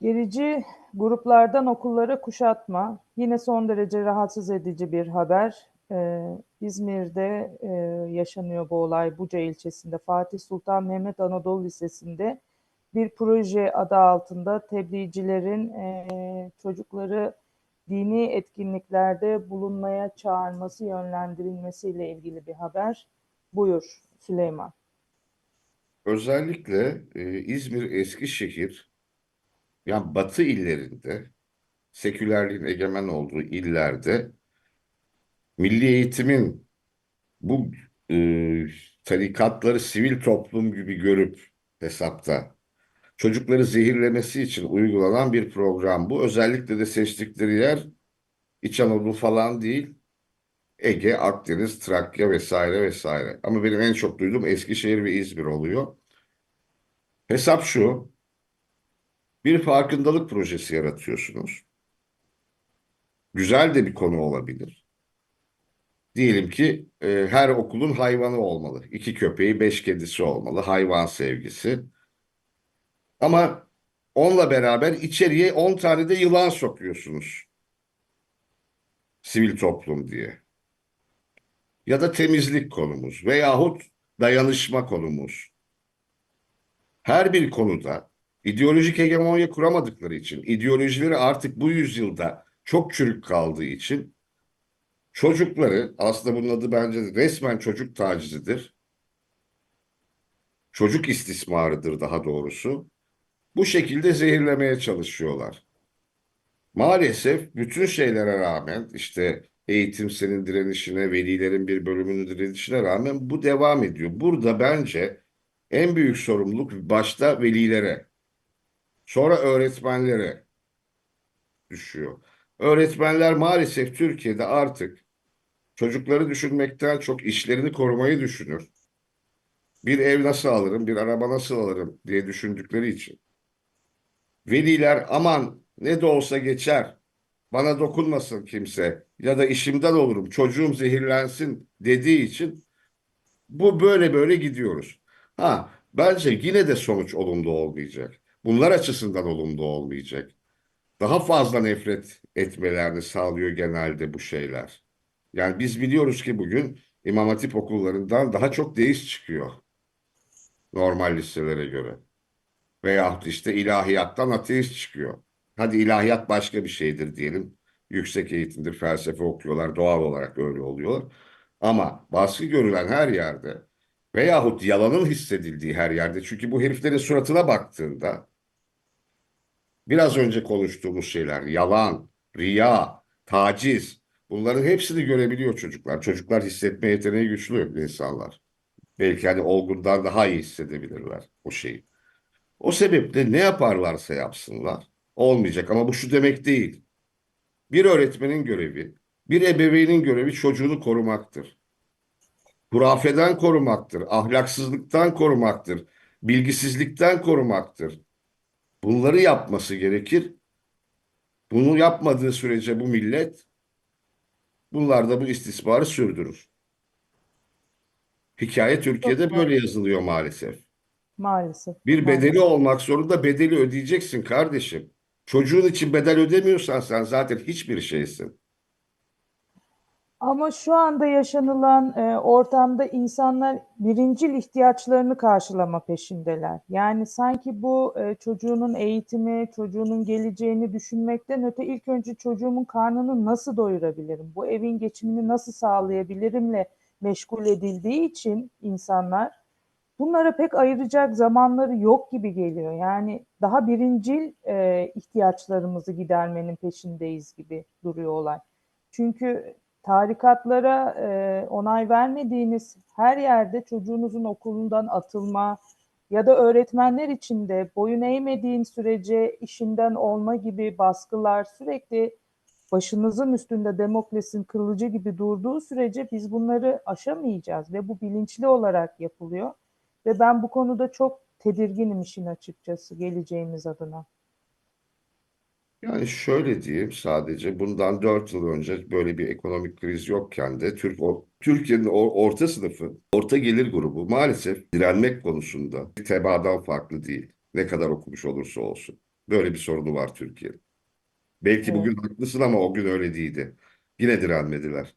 Mülteci gruplardan okullara kuşatma. Yine son derece rahatsız edici bir haber. Ee, İzmir'de e, yaşanıyor bu olay. Buca ilçesinde Fatih Sultan Mehmet Anadolu Lisesi'nde bir proje adı altında tebliğcilerin e, çocukları dini etkinliklerde bulunmaya çağırması, yönlendirilmesiyle ilgili bir haber. Buyur Süleyman. Özellikle e, İzmir, Eskişehir, yani Batı illerinde, sekülerliğin egemen olduğu illerde milli eğitimin bu e, tarikatları sivil toplum gibi görüp hesapta çocukları zehirlemesi için uygulanan bir program bu. Özellikle de seçtikleri yer İç Anadolu falan değil. Ege, Akdeniz, Trakya vesaire vesaire. Ama benim en çok duyduğum Eskişehir ve İzmir oluyor. Hesap şu. Bir farkındalık projesi yaratıyorsunuz. Güzel de bir konu olabilir. Diyelim ki e, her okulun hayvanı olmalı. İki köpeği, beş kedisi olmalı. Hayvan sevgisi. Ama onunla beraber içeriye 10 tane de yılan sokuyorsunuz. Sivil toplum diye. Ya da temizlik konumuz veyahut dayanışma konumuz. Her bir konuda ideolojik hegemonya kuramadıkları için, ideolojileri artık bu yüzyılda çok çürük kaldığı için çocukları, aslında bunun adı bence resmen çocuk tacizidir. Çocuk istismarıdır daha doğrusu. Bu şekilde zehirlemeye çalışıyorlar. Maalesef bütün şeylere rağmen işte eğitim senin direnişine, velilerin bir bölümünün direnişine rağmen bu devam ediyor. Burada bence en büyük sorumluluk başta velilere, sonra öğretmenlere düşüyor. Öğretmenler maalesef Türkiye'de artık çocukları düşünmekten çok işlerini korumayı düşünür. Bir ev nasıl alırım, bir araba nasıl alırım diye düşündükleri için. Veliler aman ne de olsa geçer, bana dokunmasın kimse ya da işimden olurum, çocuğum zehirlensin dediği için bu böyle böyle gidiyoruz. Ha, bence yine de sonuç olumlu olmayacak. Bunlar açısından olumlu olmayacak. Daha fazla nefret etmelerini sağlıyor genelde bu şeyler. Yani biz biliyoruz ki bugün İmam Hatip okullarından daha çok deist çıkıyor. Normal liselere göre. Veyahut işte ilahiyattan ateist çıkıyor. Hadi ilahiyat başka bir şeydir diyelim. Yüksek eğitimdir, felsefe okuyorlar. Doğal olarak öyle oluyor. Ama baskı görülen her yerde veyahut yalanın hissedildiği her yerde çünkü bu heriflerin suratına baktığında biraz önce konuştuğumuz şeyler yalan, riya, taciz bunların hepsini görebiliyor çocuklar. Çocuklar hissetme yeteneği güçlü insanlar. Belki hani olgundan daha iyi hissedebilirler o şeyi. O sebeple ne yaparlarsa yapsınlar olmayacak ama bu şu demek değil. Bir öğretmenin görevi, bir ebeveynin görevi çocuğunu korumaktır. Hurafeden korumaktır, ahlaksızlıktan korumaktır, bilgisizlikten korumaktır. Bunları yapması gerekir. Bunu yapmadığı sürece bu millet bunlar da bu istismarı sürdürür. Hikaye Türkiye'de böyle yazılıyor maalesef. Maalesef. Bir bedeli maalesef. olmak zorunda bedeli ödeyeceksin kardeşim. Çocuğun için bedel ödemiyorsan sen zaten hiçbir şeysin. Ama şu anda yaşanılan e, ortamda insanlar birincil ihtiyaçlarını karşılama peşindeler. Yani sanki bu e, çocuğunun eğitimi, çocuğunun geleceğini düşünmekten öte ilk önce çocuğumun karnını nasıl doyurabilirim, bu evin geçimini nasıl sağlayabilirimle meşgul edildiği için insanlar bunlara pek ayıracak zamanları yok gibi geliyor. Yani daha birincil e, ihtiyaçlarımızı gidermenin peşindeyiz gibi duruyor olay. Çünkü tarikatlara e, onay vermediğiniz her yerde çocuğunuzun okulundan atılma ya da öğretmenler için de boyun eğmediğin sürece işinden olma gibi baskılar sürekli başınızın üstünde Demokles'in kılıcı gibi durduğu sürece biz bunları aşamayacağız ve bu bilinçli olarak yapılıyor. Ve ben bu konuda çok tedirginim işin açıkçası geleceğimiz adına. Yani şöyle diyeyim sadece bundan 4 yıl önce böyle bir ekonomik kriz yokken de Türk Türkiye'nin orta sınıfı, orta gelir grubu maalesef direnmek konusunda tebaadan farklı değil. Ne kadar okumuş olursa olsun. Böyle bir sorunu var Türkiye'nin. Belki Evet. bugün haklısın ama o gün öyle değildi. Yine direnmediler.